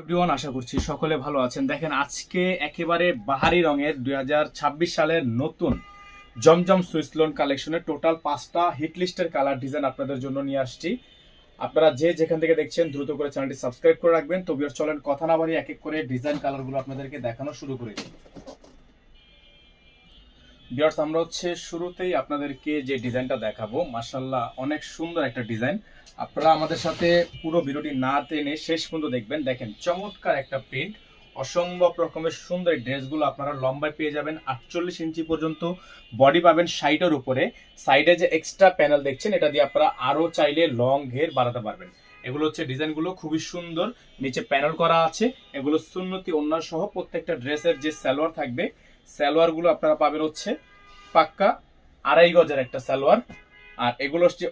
Everyone আশা করছি সকলে ভালো আছেন। দেখেন, আজকে একেবারে বাহারি রঙের দুই সালের নতুন জমজম সুইস লোন কালেকশনের টোটাল পাঁচটা হিট লিস্টের কালার ডিজাইন আপনাদের জন্য নিয়ে আসছি। আপনারা যে যেখান থেকে দেখছেন, দ্রুত করে চ্যানেলটি সাবস্ক্রাইব করে রাখবেন। তবে চলেন, কথা না বাড়ি এক এক করে ডিজাইন কালারগুলো আপনাদেরকে দেখানো শুরু করে। দিই আমরা হচ্ছে শুরুতেই আপনাদেরকে যে ডিজাইনটা দেখাবো মার্শাল্লাহ অনেক সুন্দর একটা ডিজাইন। আপনারা আমাদের সাথে পুরো ভিডিওটি না টেনে শেষ পর্যন্ত দেখবেন। দেখেন, চমৎকার একটা প্রিন্ট অসম্ভব রকমের সুন্দর ড্রেসগুলো আপনারা লম্বায় পেয়ে যাবেন। আটচল্লিশ ইঞ্চি পর্যন্ত বডি পাবেন সাইডের উপরে। সাইডে যে এক্সট্রা প্যানেল দেখছেন, এটা দিয়ে আপনারা আরও চাইলে লং ঘের বাড়াতে পারবেন। এগুলো হচ্ছে ডিজাইনগুলো খুবই সুন্দর। নিচে প্যানেল করা আছে। এগুলো সুন্নতি অন্য সহ প্রত্যেকটা ড্রেসের যে সালোয়ার থাকবে সালোয়ারগুলো আপনারা পাবেন হচ্ছে পাক্কা আড়াই গজের একটা সালোয়ার। আর এগুলো হচ্ছে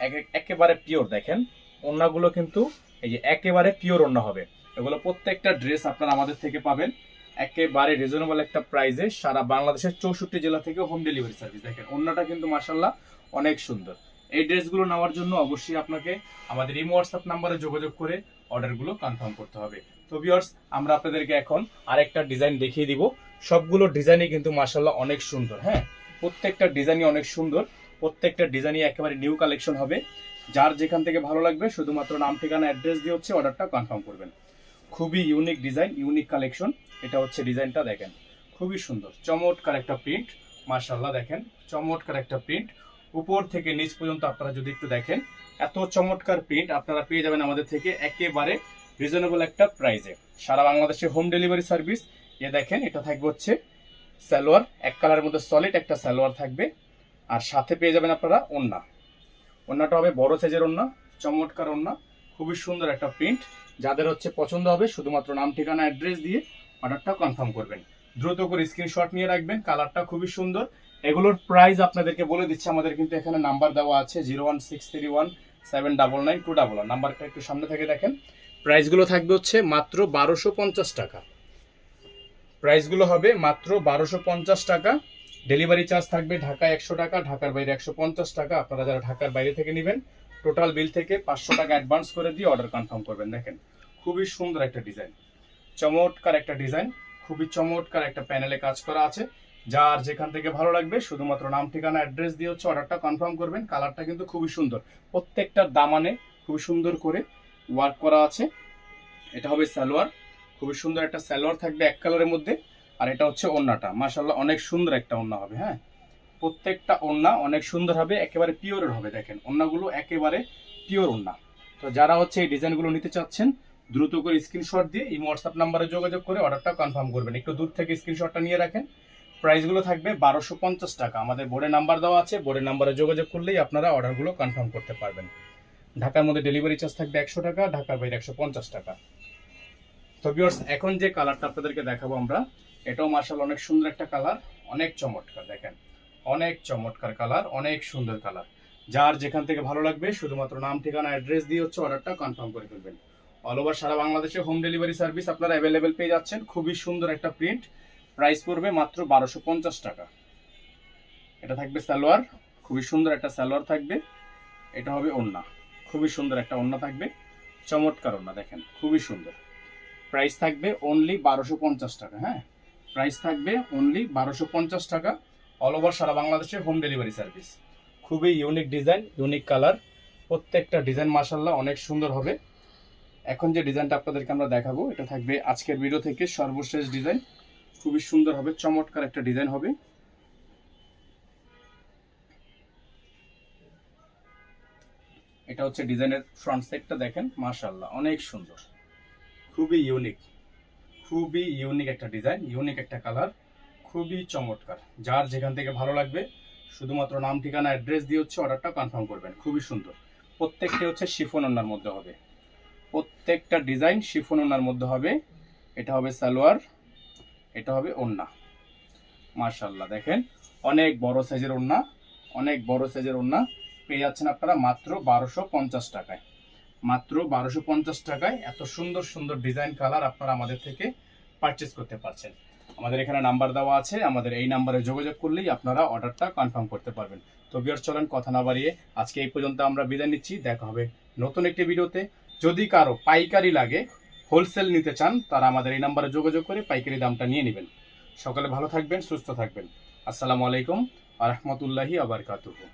এক- একেবারে পিওর দেখেন। ওন্নাগুলো কিন্তু এই যে একেবারে পিওর ওন্না হবে। এগুলো প্রত্যেকটা ড্রেস আপনারা আমাদের থেকে পাবেন। একেবারে রিজনেবল একটা প্রাইসে সারা বাংলাদেশের চৌষট্টি জেলা থেকে হোম ডেলিভারি সার্ভিস দেখেন। ওন্নাটা কিন্তু মাসাল্লাহ অনেক সুন্দর। এই ড্রেসগুলো নেওয়ার জন্য অবশ্যই আপনাকে আমাদের এই হোয়াটসঅ্যাপ নাম্বারে যোগাযোগ করে অর্ডারগুলো কনফার্ম করতে হবে। তো ভিউয়ার্স আমরা আপনাদেরকে এখন আরেকটা ডিজাইন দেখিয়ে দিব। সবগুলো ডিজাইনই কিন্তু মাসাল্লাহ অনেক সুন্দর হ্যাঁ? প্রত্যেকটা ডিজাইনই অনেক সুন্দর। প্রত্যেকটা ডিজাইনই একেবারে নিউ কালেকশন হবে। যার যেখান থেকে ভালো লাগবে, শুধুমাত্র নাম, ঠিকানা অ্যাড্রেস দিয়ে হচ্ছে অর্ডারটা কনফার্ম করবেন। খুবই ইউনিক ডিজাইন ইউনিক কালেকশন এটা হচ্ছে ডিজাইনটা দেখেন। খুবই সুন্দর, চমৎকার একটা প্রিন্ট মার্শাল্লাহ দেখেন, চমৎকার একটা প্রিন্ট উপর থেকে নিচ পর্যন্ত আপনারা যদি একটু দেখেন, এত চমৎকার প্রিন্ট আপনারা পেয়ে যাবেন আমাদের থেকে একেবারে রিজনেবল একটা প্রাইসে সারা বাংলাদেশে হোম ডেলিভারি সার্ভিস এ দেখেন, এটা থাকবে হচ্ছে সালোয়ার, এক কালারের মধ্যে সলিড একটা সালোয়ার থাকবে। আর সাথে পেয়ে যাবেন আপনারা ওন্না ওন্নাটা হবে বড় সাইজের ওন্না চমৎকার ওন্না খুবই সুন্দর একটা প্রিন্ট যাদের হচ্ছে পছন্দ হবে, শুধুমাত্র নাম, ঠিকানা অ্যাড্রেস দিয়ে অর্ডারটা কনফার্ম করবেন। দ্রুত করে স্ক্রিনশট নিয়ে রাখবেন কালারটা খুবই সুন্দর। এগুলোর প্রাইস আপনাদেরকে বলে দিচ্ছে, আমাদের কিন্তু এখানে নাম্বার দেওয়া আছে zero one six three one seven double nine two double নাম্বারটা একটু সামনে থেকে দেখেন। প্রাইসগুলো থাকবে হচ্ছে মাত্র বারোশো পঞ্চাশ টাকা। প্রাইসগুলো হবে মাত্র বারোশো পঞ্চাশ টাকা। ডেলিভারি চার্জ থাকবে ঢাকা একশো টাকা, ঢাকার বাইরে একশো পঞ্চাশ টাকা। আপনারা যারা ঢাকার বাইরে থেকে নেবেন, টোটাল বিল থেকে পাঁচশো টাকা অ্যাডভান্স করে দিয়ে অর্ডার কনফার্ম করবেন। দেখেন, খুবই সুন্দর একটা ডিজাইন চমৎকার একটা ডিজাইন খুবই চমৎকার একটা প্যানেলে কাজ করা আছে। যার যেখান থেকে ভালো লাগবে, শুধুমাত্র নাম, ঠিকানা অ্যাড্রেস দিয়ে হচ্ছে অর্ডারটা কনফার্ম করবেন। কালারটা কিন্তু খুবই সুন্দর। প্রত্যেকটা দামানে খুবই সুন্দর করে ওয়ার্ক করা আছে। এটা হবে সালোয়ার। খুবই সুন্দর একটা সালোয়ার থাকবে এক কালারের মধ্যে। আর এটা হচ্ছে ওন্নাটা মাশাল্লাহ অনেক সুন্দর একটা ওন্না হবে হ্যাঁ? প্রত্যেকটা ওন্না অনেক সুন্দর হবে, একেবারে পিওরের হবে, দেখেন। ওন্নাগুলো একেবারে পিওর ওন্না তো যারা হচ্ছে এই ডিজাইনগুলো নিতে চাচ্ছেন, দ্রুত করে স্ক্রিনশট দিয়ে এই হোয়াটসঅ্যাপ নাম্বারে যোগাযোগ করে অর্ডারটা কনফার্ম করবেন। একটু দূর থেকে স্ক্রিনশটটা নিয়ে রাখেন। প্রাইসগুলো থাকবে বারোশো পঞ্চাশ টাকা। আমাদের বোর্ডে নাম্বার দেওয়া আছে। বোর্ডের নাম্বারে যোগাযোগ করলেই আপনারা অর্ডারগুলো কনফার্ম করতে পারবেন। ঢাকার মধ্যে ডেলিভারি চার্জ থাকবে একশো টাকা, ঢাকার বাইরে একশো পঞ্চাশ টাকা। তো ভিউয়ার্স এখন যে কালারটা আপনাদেরকে দেখাবো আমরা এটাও মার্শাল অনেক সুন্দর একটা কালার, অনেক চমৎকার দেখেন। অনেক চমৎকার কালার, অনেক সুন্দর কালার। যার যেখান থেকে ভালো লাগবে, শুধুমাত্র নাম, ঠিকানা, অ্যাড্রেস দিয়ে হচ্ছে অর্ডারটা কনফার্ম করে ফেলবেন। অল ওভার সারা বাংলাদেশে হোম ডেলিভারি সার্ভিস আপনারা অ্যাভেলেবেল পেয়ে যাচ্ছেন। খুবই সুন্দর একটা প্রিন্ট প্রাইস পড়বে মাত্র বারোশো পঞ্চাশ টাকা। এটা থাকবে সালোয়ার, খুবই সুন্দর একটা সালোয়ার থাকবে। এটা হবে ওন্না। খুবই সুন্দর একটা ওন্না থাকবে। চমৎকার ওন্না দেখেন, খুবই সুন্দর। প্রাইস থাকবে অনলি বারোশো পঞ্চাশ টাকা হ্যাঁ? প্রাইস থাকবে অনলি বারোশো পঞ্চাশ টাকা অল ওভার সারা বাংলাদেশে হোম ডেলিভারি সার্ভিস খুবই ইউনিক ডিজাইন ইউনিক কালার প্রত্যেকটা ডিজাইন মাসাল্লাহ অনেক সুন্দর হবে। এখন যে ডিজাইনটা আপনাদেরকে আমরা দেখাবো, এটা থাকবে আজকের ভিডিও থেকে সর্বশেষ ডিজাইন খুবই সুন্দর হবে, চমৎকার একটা ডিজাইন হবে। এটা হচ্ছে ডিজাইনের ফ্রন্ট সাইডটা দেখেন মাশাল্লাহ অনেক সুন্দর। খুবই ইউনিক খুবই ইউনিক একটা ডিজাইন ইউনিক একটা কালার খুবই চমৎকার। যার যেখান থেকে ভালো লাগবে, শুধুমাত্র নাম, ঠিকানা অ্যাড্রেস দিয়ে হচ্ছে অর্ডারটা কনফার্ম করবেন। খুবই সুন্দর। প্রত্যেকটা হচ্ছে শিফন ওনার মধ্যে হবে। প্রত্যেকটা ডিজাইন শিফন ওনার মধ্যে হবে। এটা হবে সালোয়ার, এটা হবে ওন্না মার্শাল্লাহ দেখেন, অনেক বড় সাইজের ওন্না অনেক বড় সাইজের ওন্না পেয়ে যাচ্ছেন আপনারা মাত্র বারোশো পঞ্চাশ টাকায়। মাত্র বারোশো পঞ্চাশ টাকায় এত সুন্দর সুন্দর ডিজাইন কালার আপনারা আমাদের থেকে পারচেস করতে পারছেন। আমাদের এখানে নাম্বার দেওয়া আছে, আমাদের এই নাম্বারে যোগাযোগ করলেই আপনারা অর্ডারটা কনফার্ম করতে পারবেন। তো বিয়ার চলেন কথা না বাড়িয়ে আজকে এই পর্যন্ত আমরা বিদায় নিচ্ছি। দেখা হবে নতুন একটি ভিডিওতে। যদি কারও পাইকারি লাগে হোলসেল নিতে চান, তারা আমাদের এই নাম্বারে যোগাযোগ করে পাইকারি দামটা নিয়ে নেবেন। সকালে ভালো থাকবেন, সুস্থ থাকবেন। আসসালামু আলাইকুম, আ রহমতুল্লাহি আবরকাতুহু